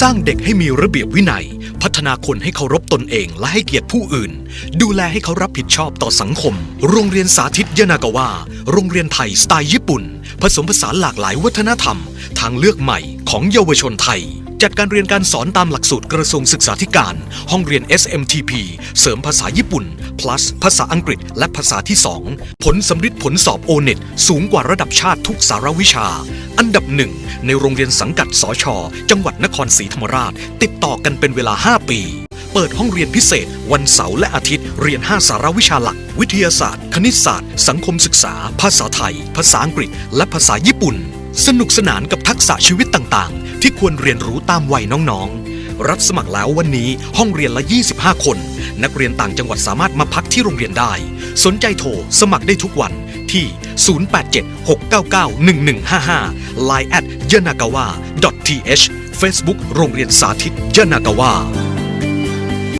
สร้างเด็กให้มีระเบียบวินัย พัฒนาคนให้เคารพตนเองและให้เกียรติผู้อื่น ดูแลให้เขารับผิดชอบต่อสังคม โรงเรียนสาธิตยานากาวะโรงเรียนไทยสไตล์ญี่ปุ่น ผสมผสานหลากหลายวัฒนธรรม ทางเลือกใหม่ของเยาวชนไทย จัดการเรียนการสอนตามหลักสูตรกระทรวงศึกษาธิการ ห้องเรียน SMTP เสริมภาษาญี่ปุ่น plus ภาษาอังกฤษ และภาษาที่ 2 ผลสำริดผลสอบ o n e t สูงกว่าระดับชาติทุกสารวิชา อันดับหนึ่งในโรงเรียนสังกัดสชจังหวัดนครศรีธรรมราช ติดต่อกันเป็นเวลา 5 ปีเปิดห้องเรียนพิเศษ วันเสาร์และอาทิตย์ เรียน 5 สารวิชาหลัก วิทยาศาสตร์ คณิตศาสตร์ สังคมศึกษา ภาษาไทย ภาษาอังกฤษ และภาษาญี่ปุ่น สนุกสนานกับทักษะชีวิตต่างๆ ที่ควรเรียนรู้ตามวัยน้องๆ รับสมัครแล้ววันนี้ห้องเรียนละ 25 คน นักเรียนต่างจังหวัดสามารถมาพักที่โรงเรียนได้ สนใจโทรสมัครได้ทุกวันที่ 087-699-1155 Line at yanagawa.th Facebook โรงเรียนสาธิตยานากาวะ